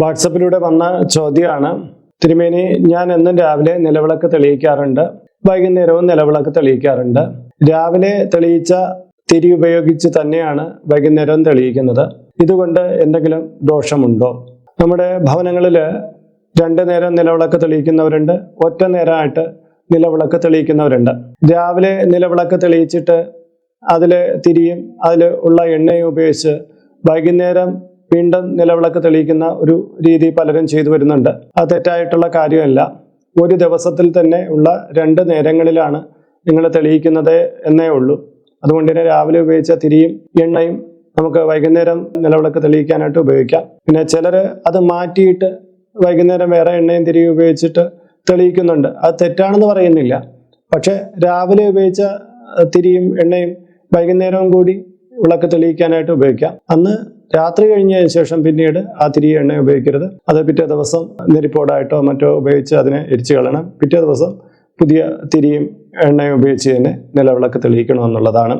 വാട്സപ്പിലൂടെ വന്ന ചോദ്യമാണ്. തിരുമേനി ഞാൻ എന്നും രാവിലെ നിലവിളക്ക് തെളിയിക്കാറുണ്ട്. വൈകുന്നേരവും നിലവിളക്ക് തെളിയിക്കാറുണ്ട്. രാവിലെ തെളിയിച്ച തിരി ഉപയോഗിച്ച് തന്നെയാണ് വൈകുന്നേരവും തെളിയിക്കുന്നത്. ഇതുകൊണ്ട് എന്തെങ്കിലും ദോഷമുണ്ടോ? നമ്മുടെ ഭവനങ്ങളിൽ രണ്ട് നേരം നിലവിളക്ക് തെളിയിക്കുന്നവരുണ്ട് ഒറ്റ നേരമായിട്ട് നിലവിളക്ക് തെളിയിക്കുന്നവരുണ്ട്. രാവിലെ നിലവിളക്ക് തെളിയിച്ചിട്ട് അതിൽ തിരിയും അതിൽ ഉള്ള എണ്ണയും ഉപയോഗിച്ച് വൈകുന്നേരം വീണ്ടും നിലവിളക്ക് തെളിയിക്കുന്ന ഒരു രീതി പലരും ചെയ്തു വരുന്നുണ്ട്. അത് തെറ്റായിട്ടുള്ള കാര്യമല്ല. ഒരു ദിവസത്തിൽ തന്നെ ഉള്ള രണ്ട് നേരങ്ങളിലാണ് നിങ്ങൾ തെളിയിക്കുന്നത് എന്നേ ഉള്ളൂ. അതുകൊണ്ട് തന്നെ രാവിലെ ഉപയോഗിച്ച തിരിയും എണ്ണയും നമുക്ക് വൈകുന്നേരം നിലവിളക്ക് തെളിയിക്കാനായിട്ട് ഉപയോഗിക്കാം. പിന്നെ ചിലർ അത് മാറ്റിയിട്ട് വൈകുന്നേരം വേറെ എണ്ണയും തിരിയും ഉപയോഗിച്ചിട്ട് തെളിയിക്കുന്നുണ്ട്. അത് തെറ്റാണെന്ന് പറയുന്നില്ല. പക്ഷെ രാവിലെ ഉപയോഗിച്ച തിരിയും എണ്ണയും വൈകുന്നേരവും കൂടി വിളക്ക് തെളിയിക്കാനായിട്ട് ഉപയോഗിക്കാം. അന്ന് രാത്രി കഴിഞ്ഞതിന് ശേഷം പിന്നീട് ആ തിരി എണ്ണ ഉപയോഗിക്കരുത്. അത് പിറ്റേ ദിവസം നെരിപ്പോടായിട്ടോ മറ്റോ ഉപയോഗിച്ച് അതിനെ എരിച്ചു കളയണം. പിറ്റേ ദിവസം പുതിയ തിരിയും എണ്ണയും ഉപയോഗിച്ച് തന്നെ നിലവിളക്ക് തെളിയിക്കണമെന്നുള്ളതാണ്.